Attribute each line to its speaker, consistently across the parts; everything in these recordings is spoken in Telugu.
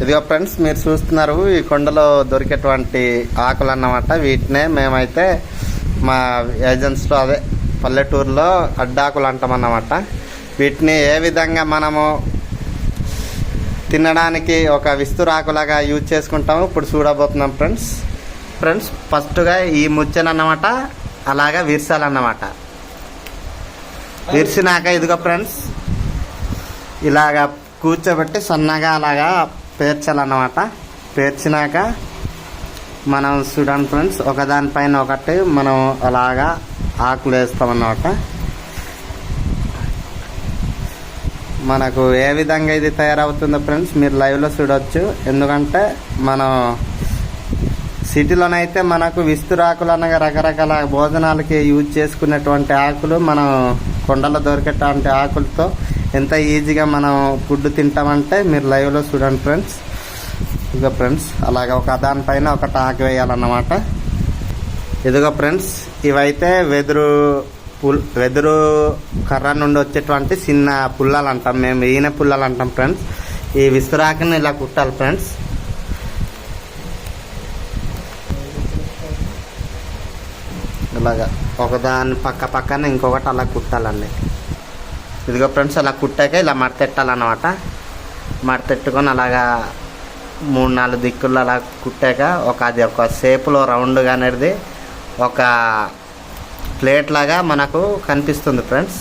Speaker 1: ఇదిగో ఫ్రెండ్స్ మీరు చూస్తున్నారు ఈ కొండలో దొరికేటువంటి ఆకులు అన్నమాట వీటినే మేమైతే మా ఏజెన్సీలో అదే పల్లెటూరులో అడ్డాకులు అంటామన్నమాట వీటిని ఏ విధంగా మనము తినడానికి ఒక విస్తురాకులాగా యూజ్ చేసుకుంటాము ఇప్పుడు చూడబోతున్నాం ఫ్రెండ్స్. ఫ్రెండ్స్ ఫస్ట్గా ఈ ముచ్చెనన్నమాట అలాగా విరసాలన్నమాట. విరిసినాక ఇదిగో ఫ్రెండ్స్ ఇలాగా కూర్చోబెట్టి సన్నగా అలాగా పేర్చాలన్నమాట. పేర్చినాక మనం చూడండి ఫ్రెండ్స్ ఒకదానిపైన ఒకటి మనం అలాగా ఆకులు వేస్తామన్నమాట. మనకు ఏ విధంగా ఇది తయారవుతుందో ఫ్రెండ్స్ మీరు లైవ్లో చూడవచ్చు ఎందుకంటే మనం సిటీలోనైతే మనకు విస్తురాకులు అనగా రకరకాల భోజనాలకి యూజ్ చేసుకునేటువంటి ఆకులు మనం కొండలో దొరికేటువంటి ఆకులతో ఎంత ఈజీగా మనం ఫుడ్ తింటామంటే మీరు లైవ్లో చూడండి ఫ్రెండ్స్. ఇదిగో ఫ్రెండ్స్ అలాగే ఒక దానిపైన ఒకటి ఆకు వేయాలన్నమాట. ఇదిగో ఫ్రెండ్స్ ఇవైతే వెదురు పుల్ వెదురు కర్ర నుండి వచ్చేటువంటి చిన్న పుల్లలు అంటాం మేము ఈయన పుల్లలు అంటాం ఫ్రెండ్స్. ఈ విసురాకుని ఇలా కుట్టాలి ఫ్రెండ్స్. అట్లాగా ఒకదాని పక్క పక్కన ఇంకొకటి అలా కుట్టాలండి. ఇదిగో ఫ్రెండ్స్ అలా కుట్టాక ఇలా మడతెట్టాలన్నమాట. మడతెట్టుకొని అలాగా మూడు నాలుగు దిక్కులు అలా కుట్టాక ఒక అది ఒక షేపులో రౌండ్గా అనేది ఒక ప్లేట్ లాగా మనకు కనిపిస్తుంది ఫ్రెండ్స్.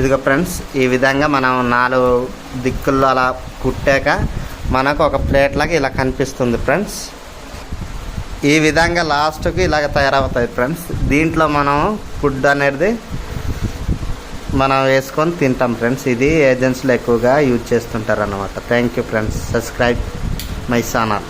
Speaker 1: ఇదిగో ఫ్రెండ్స్ ఈ విధంగా మనం నాలుగు దిక్కుల్లో అలా కుట్టాక మనకు ఒక ప్లేట్ లాగా ఇలా కనిపిస్తుంది ఫ్రెండ్స్. ఈ విధంగా లాస్ట్కి ఇలాగ తయారవుతాయి ఫ్రెండ్స్. దీంట్లో మనం ఫుడ్ అనేది మనం వేసుకొని తింటాం ఫ్రెండ్స్. ఇది ఏజెన్సీలో ఎక్కువగా యూజ్ చేస్తుంటారు అన్నమాట thank you friends. Subscribe my channel.